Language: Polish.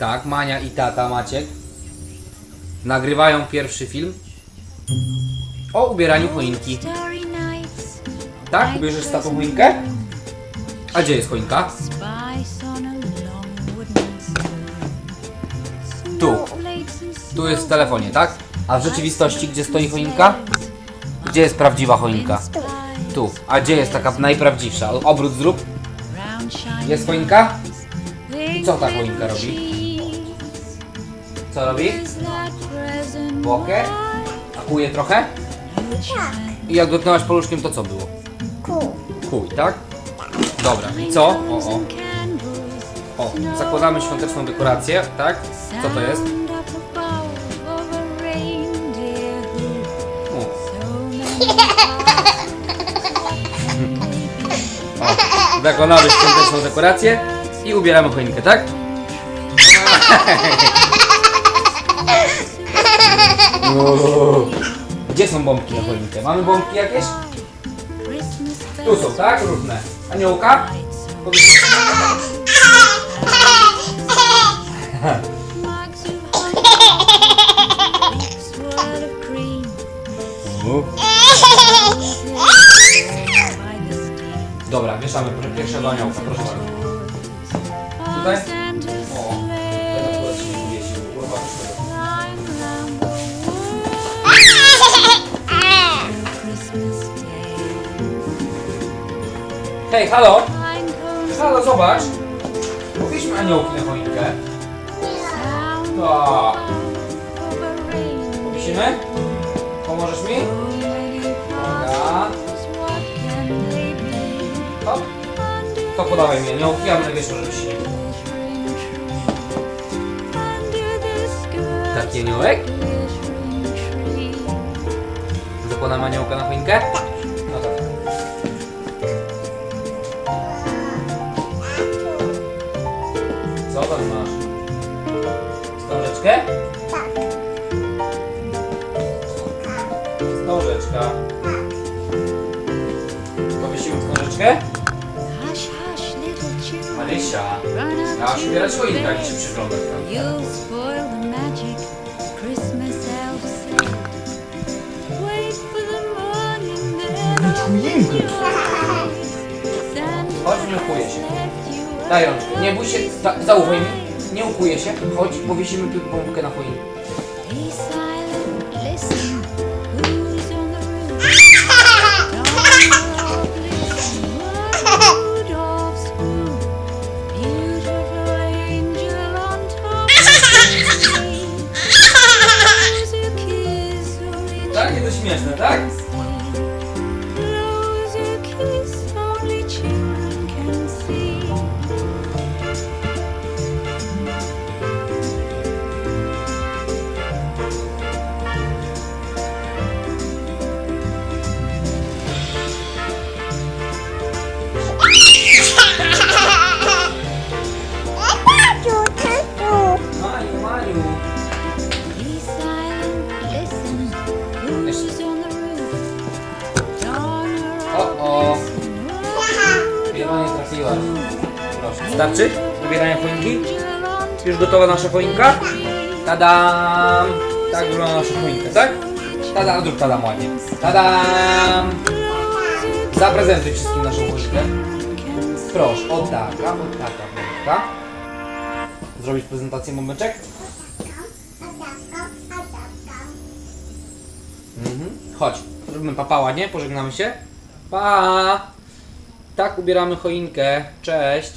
Tak, Mania i tata Maciek nagrywają pierwszy film o ubieraniu choinki. Tak? Ubierzesz tatą choinkę? A gdzie jest choinka? Tu. Tu jest w telefonie, tak? A w rzeczywistości gdzie stoi choinka? Gdzie jest prawdziwa choinka? Tu. A gdzie jest taka najprawdziwsza? Obrót zrób. Jest choinka? I co ta choinka robi? Co robi? Bokę? A kuje trochę? I jak dotknęłaś paluszkiem, to co było? Ku. Kuj, tak? Dobra, i co? O, o. O, zakładamy świąteczną dekorację, tak? Co to jest? O. Zakładamy świąteczną dekorację i ubieramy choinkę, tak? Uuu. Gdzie są bombki na choinkę? Mamy bombki jakieś? Tu są, tak? Różne. Aniołka? Powiedz- Dobra, wieszamy proszę, pierwszego aniołka, proszę bardzo. Tutaj? Hej, halo! Halo, zobacz! Powieśmy aniołki na choinkę. Tak. Powiesimy? Pomożesz mi? Dobra. Hop. To podawaj mi aniołki, ja będę wieszał, żeby się. Taki aniołek? Zakładamy aniołka na choinkę? Co tam masz? Wstążeczkę? Tak. Wstążeczka. Powiesimy wstążeczkę? Marysia. Miałaś ubierać choinkę, nie się przyglądać tam. Santa Chodź, nie ukuje się. Daj rączkę. Nie bój się, za, zaufaj mi. Nie ukuje się. Chodź, powiesimy tu bombkę na choinkę. Silent, listen. Who's on Starczy? Ubieranie choinki? Już gotowa nasza choinka? Tadam! Tak wygląda nasza choinka, tak? Tadam, zrób tadam ładnie. Tadam! Zaprezentuj wszystkim naszą choinkę. Proszę, o taka, o taka bombka. Zrobić prezentację adaka. Mhm. Chodź, zrobimy papa ładnie, pożegnamy się. Pa! Tak ubieramy choinkę. Cześć.